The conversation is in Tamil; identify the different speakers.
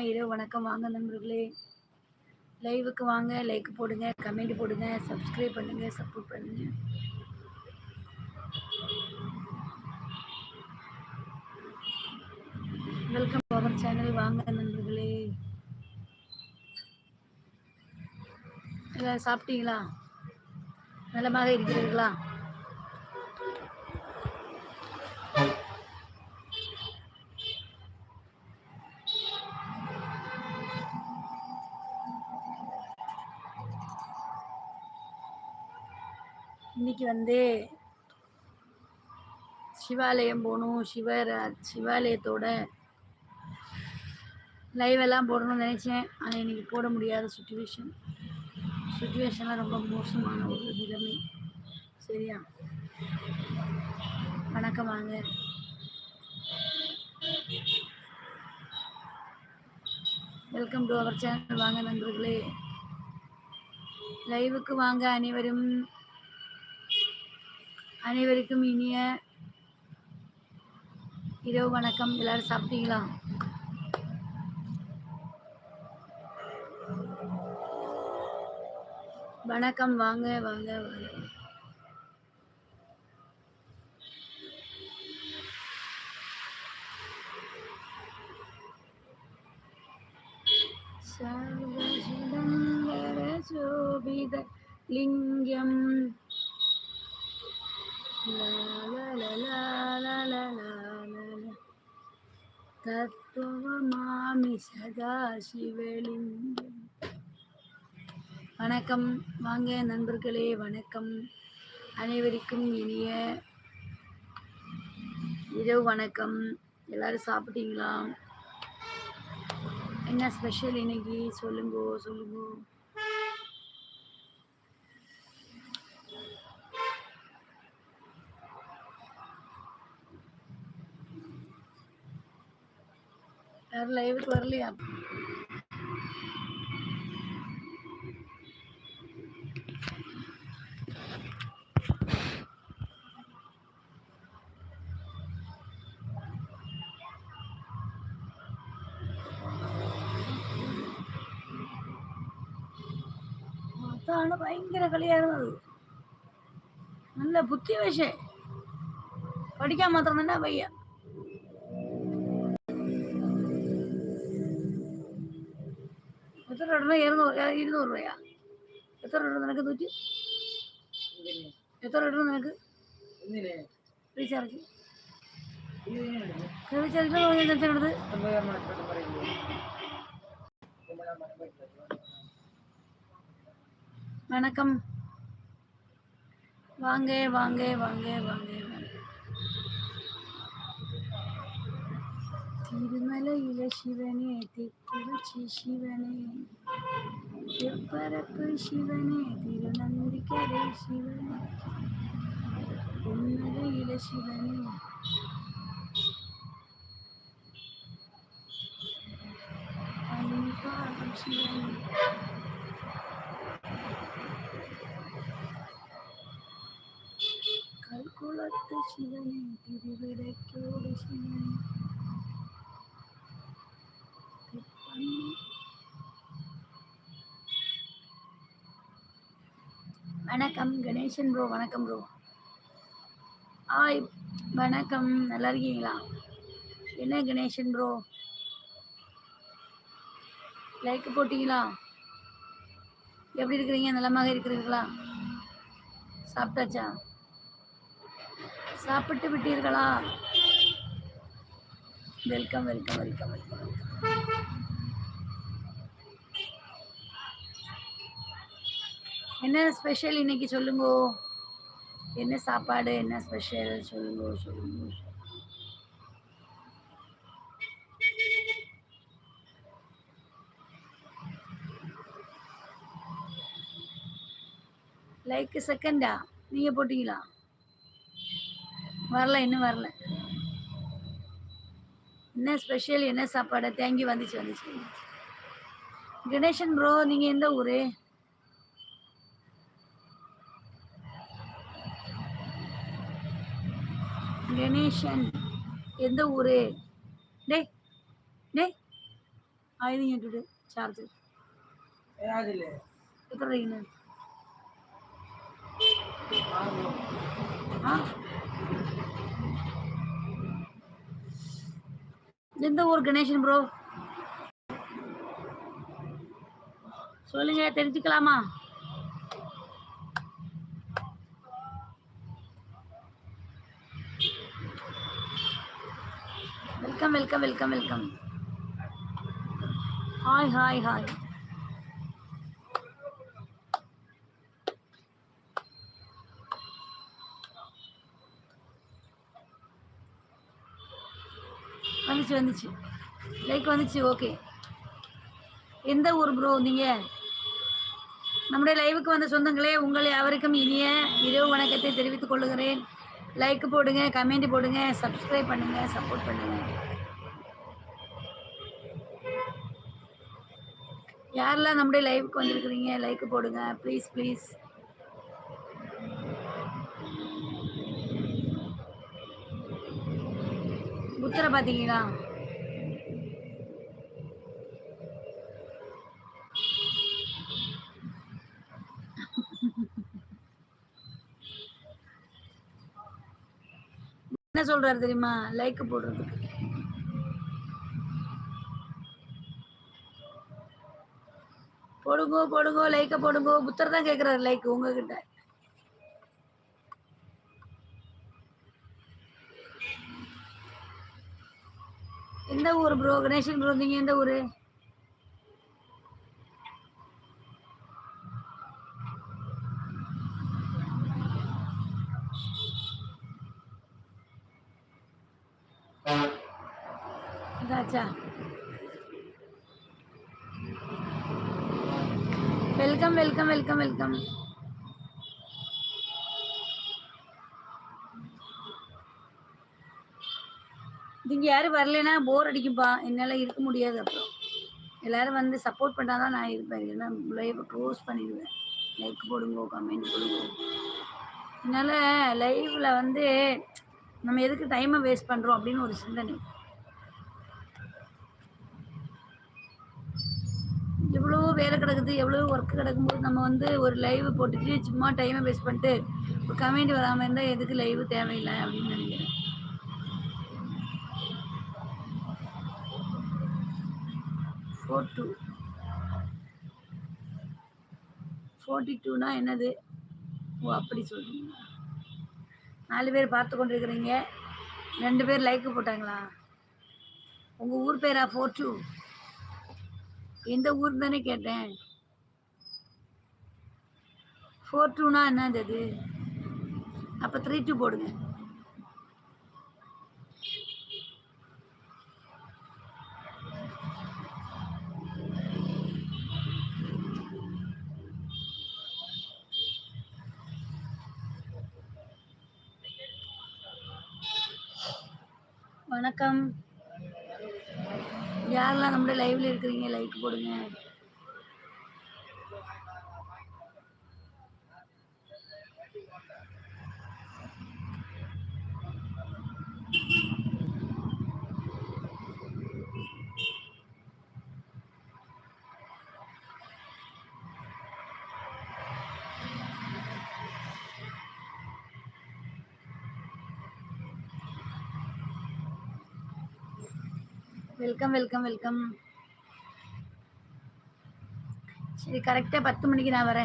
Speaker 1: இரவு வணக்கம் வாங்க நண்பர்களே. லைவுக்கு வாங்க லைக் போடுங்க கமெண்ட் போடுங்க சப்ஸ்கிரைப் பண்ணுங்க சப்போர்ட் பண்ணுங்க. வெல்கம் டு அவர் சேனல் வாங்க நண்பர்களே. சாப்பிட்டீங்களா? நலமாக இருக்கிறீர்களா? இன்னைக்கு வந்து சிவாலயம் போகணும். சிவரா சிவாலயத்தோட லைவ் எல்லாம் போடணும்னு நினச்சேன். ஆனால் இன்றைக்கி போட முடியாத சுச்சுவேஷன் சுச்சுவேஷன்லாம் ரொம்ப மோசமான ஒரு நிலைமை. சரியா? வணக்கம் வாங்க. வெல்கம் டு அவர் சேனல் வாங்க நண்பர்களே. லைவுக்கு வாங்க அனைவரும். அனைவருக்கும் இனிய இரவு வணக்கம். எல்லாரும் சாப்பிட்டீங்களா? வணக்கம். வாங்க வாங்க வாங்க. சோபித லிங்கம் தத்துவமாமி மாமி சிவலிங்கம் வணக்கம். வாங்க நண்பர்களே வணக்கம். அனைவருக்கும் இனிய இரவு வணக்கம். எல்லாரும் சாப்பிட்டீங்களா? என்ன ஸ்பெஷல் இன்னைக்கு? சொல்லுங்க சொல்லுங்க. your live clearly up. അതാണ് ഭയങ്കര കളിയായിരുന്നത്. നല്ല ബുദ്ധി പക്ഷേ പഠിക്കാൻ മാത്രം തന്നെ വയ്യ. എത്ര ഇടണം ഇരുന്നൂറ് ഇരുന്നൂറ് രൂപയാ എത്ര ഇടണം നിനക്ക് നൂറ്റി എത്ര ഇടണം നിനക്ക് റീചാർജ് റീചാർജ് എത്ര എടുത്ത് வணக்கம் வாங்க வாங்க வாங்க வாங்க തിരുമലയിലെ ശിവനെ തിരുച്ചി ശിവനെ. തിരുപ്പരപ്പ് ശിവനെ തിരുനന്ദിക്കരെ ശിവനെ. ഉന്നതയിലെ ശിവനെ. ശിവനെ. കൽക്കുളത്ത് ശിവനെ തിരുവിടയ്ക്കോട് ശിവനെ. வணக்கம் கணேசன் ப்ரோ வணக்கம் ப்ரோ ஆய் வணக்கம். நல்லா இருக்கீங்களா? என்ன கணேசன் ப்ரோ லைக் போட்டிங்களா? எப்படி இருக்கிறீங்க? நலமாக இருக்கிறீர்களா? சாப்பிட்டாச்சா? சாப்பிட்டு விட்டீர்களா? வெல்கம் வெல்கம் வெல்கம் வெல்கம் என்ன ஸ்பெஷல் இன்னைக்கு சொல்லுங்க? என்ன சாப்பாடு என்ன ஸ்பெஷல் சொல்லுங்க சொல்லுங்க லைக் செகண்டா நீங்க போட்டீங்களா? வரல இன்னும் வரல. என்ன ஸ்பெஷல் என்ன சாப்பாடு? தேங்கி வந்துச்சு வந்துச்சு. கணேசன் ப்ரோ நீங்கள் எந்த ஊரு? கணேசன் எந்த ஊர்? டே டே ஆயுதம் கேட்டுடு சார்ஜர் எந்த ஊர் கணேசன் ப்ரோ சொல்லுங்க தெரிஞ்சுக்கலாமா? Welcome welcome welcome welcome hi hi hi வந்துச்சு வந்துச்சு. லைக் வந்துச்சு ஓகே எந்த ஊர் ப்ரோ நீங்கள் நம்முடைய லைவுக்கு வந்த சொந்தங்களே உங்களை அவருக்கும் இனிய இரவு வணக்கத்தை தெரிவித்துக் கொள்கிறேன் லைக் போடுங்க கமெண்ட் போடுங்க சப்ஸ்கிரைப் பண்ணுங்க சப்போர்ட் பண்ணுங்க. யாரெல்லாம் நம்முடைய லைவுக்கு வந்திருக்கிறீங்க லைக் போடுங்க ப்ளீஸ் ப்ளீஸ் புத்தரை பார்த்தீங்களா? என்ன சொல்றாரு தெரியுமா? லைக் போடுறது போடுங்கோ போடுங்கோ லைக்க போடுங்கோ. புத்தர் தான் கேக்குறாரு லைக் உங்ககிட்ட. எந்த ஊர் ப்ரோ கணேசன் ப்ரோ நீங்க எந்த ஊரு? இதாச்சா வெல்கம் வெல்கம் வெல்கம் வெல்கம் இங்கே யாரும் வரலைன்னா போர் அடிக்கும்பா. என்னால் இருக்க முடியாது அப்புறம். எல்லாரும் வந்து சப்போர்ட் பண்ணால் தான் நான் இருப்பேன். இல்லைன்னா லைவ் க்ளோஸ் பண்ணிடுவேன். லைக் போடுங்கோ கமெண்ட் போடுங்க. என்னால் லைவில் வந்து நம்ம எதுக்கு டைமை வேஸ்ட் பண்ணுறோம் அப்படின்னு ஒரு சிந்தனை எவ்வளோ வேலை கிடக்குது எவ்வளோ ஒர்க் கிடக்கும்போது நம்ம வந்து ஒரு லைவ் போட்டுட்டு சும்மா டைமை வேஸ்ட் பண்ணிட்டு ஒரு கமெண்ட் வராமல் இருந்தால் எதுக்கு லைவ் தேவையில்லை அப்படின்னு நினைக்கிறேன். ஃபோர் டூ ஃபோர்ட்டி டூனா என்னது? ஓ அப்படி சொல்கிறீங்க நாலு பேர் பார்த்து கொண்டிருக்கிறீங்க. ரெண்டு பேர் லைக்கு போட்டாங்களா? உங்கள் ஊர் பேரா? ஃபோர் டூ எந்த ஊர் தானே கேட்டேன். ஃபோர் டூனா என்னது அது? அப்போ த்ரீ டூ போடுங்க. வணக்கம். யாரெல்லாம் நம்மளோட லைவ்ல இருக்கிறீங்க லைக் போடுங்க. வெல்கம் வெல்கம் வெல்கம் சரி கரெக்டாக பத்து மணிக்கு நான் வரேன்.